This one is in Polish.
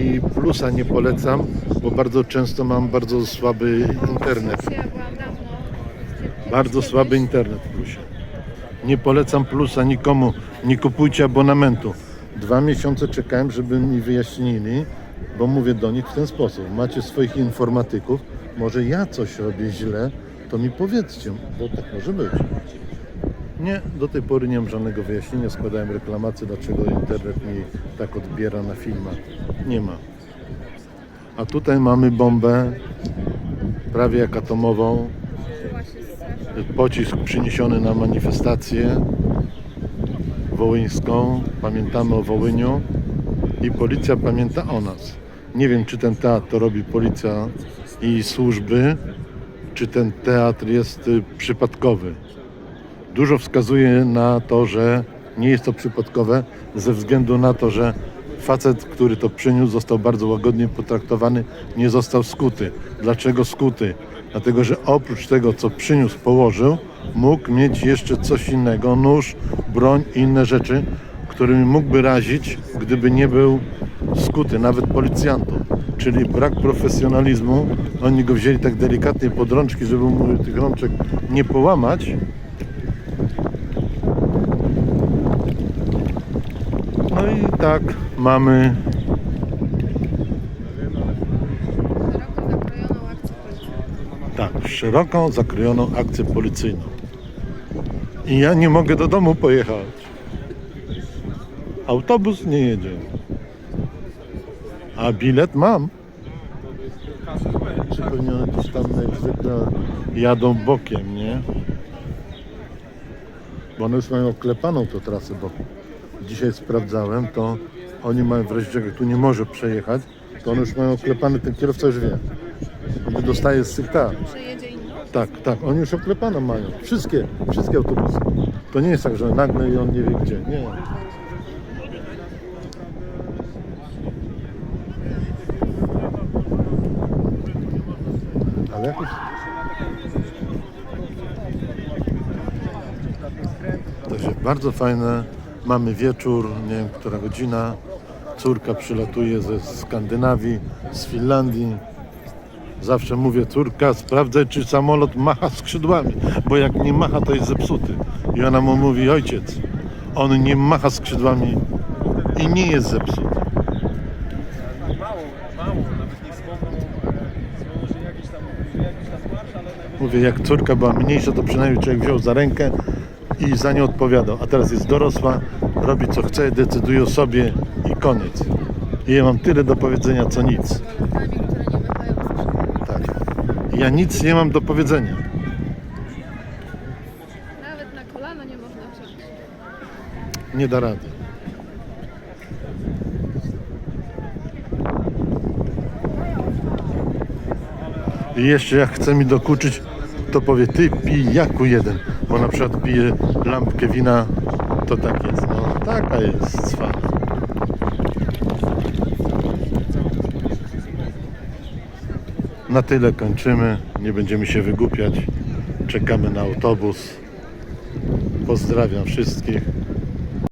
i plusa nie polecam, bo bardzo często mam bardzo słaby internet. Bardzo słaby internet w plusie. Nie polecam plusa nikomu. Nie kupujcie abonamentu. Dwa miesiące czekałem, żeby mi wyjaśnili, bo mówię do nich w ten sposób. Macie swoich informatyków, może ja coś robię źle, to mi powiedzcie, bo tak może być. Nie, do tej pory nie mam żadnego wyjaśnienia. Składałem reklamację, dlaczego internet mi tak odbiera na filmach. Nie ma. A tutaj mamy bombę, prawie jak atomową. Pocisk przyniesiony na manifestację wołyńską. Pamiętamy o Wołyniu i policja pamięta o nas. Nie wiem, czy ten teatr to robi policja i służby, czy ten teatr jest y, przypadkowy. Dużo wskazuje na to, że nie jest to przypadkowe, ze względu na to, że facet, który to przyniósł, został bardzo łagodnie potraktowany, nie został skuty. Dlaczego skuty? Dlatego, że oprócz tego, co przyniósł, położył, mógł mieć jeszcze coś innego, nóż, broń i inne rzeczy, którymi mógłby razić, gdyby nie był skuty, nawet policjantów. Czyli brak profesjonalizmu. Oni go wzięli tak delikatnie pod rączki, żeby mu tych rączek nie połamać. No i tak mamy tak, szeroką, zakrojoną akcję policyjną. I ja nie mogę do domu pojechać. Autobus nie jedzie. A bilet mam. Pewnie one gdzieś tam jak zwykle jadą bokiem, nie? Bo one już mają oklepaną tą trasę, bo dzisiaj sprawdzałem, to oni mają w razie czego tu nie może przejechać, to one już mają oklepany, ten kierowca już wie. On dostaje z tych tak. Tak, tak, oni już oklepane mają. Wszystkie, wszystkie autobusy. To nie jest tak, że nagle i on nie wie gdzie. Nie. Ale jakoś... To się bardzo fajne. Mamy wieczór, nie wiem, która godzina. Córka przylatuje ze Skandynawii, z Finlandii. Zawsze mówię, córka, sprawdzaj, czy samolot macha skrzydłami, bo jak nie macha, to jest zepsuty. I ona mu mówi, ojciec, on nie macha skrzydłami i nie jest zepsuty. Mówię, jak córka była mniejsza, to przynajmniej człowiek wziął za rękę i za nią odpowiadał. A teraz jest dorosła, robi co chce, decyduje o sobie i koniec. I ja mam tyle do powiedzenia, co nic. Nie. Tak. Ja nic nie mam do powiedzenia. Nawet na kolano nie można wziąć. Nie da rady. I jeszcze jak chce mi dokuczyć, to powie ty pijaku jeden, bo na przykład pije lampkę wina, to tak jest. No, taka jest cwana. Na tyle kończymy, nie będziemy się wygłupiać. Czekamy na autobus. Pozdrawiam wszystkich.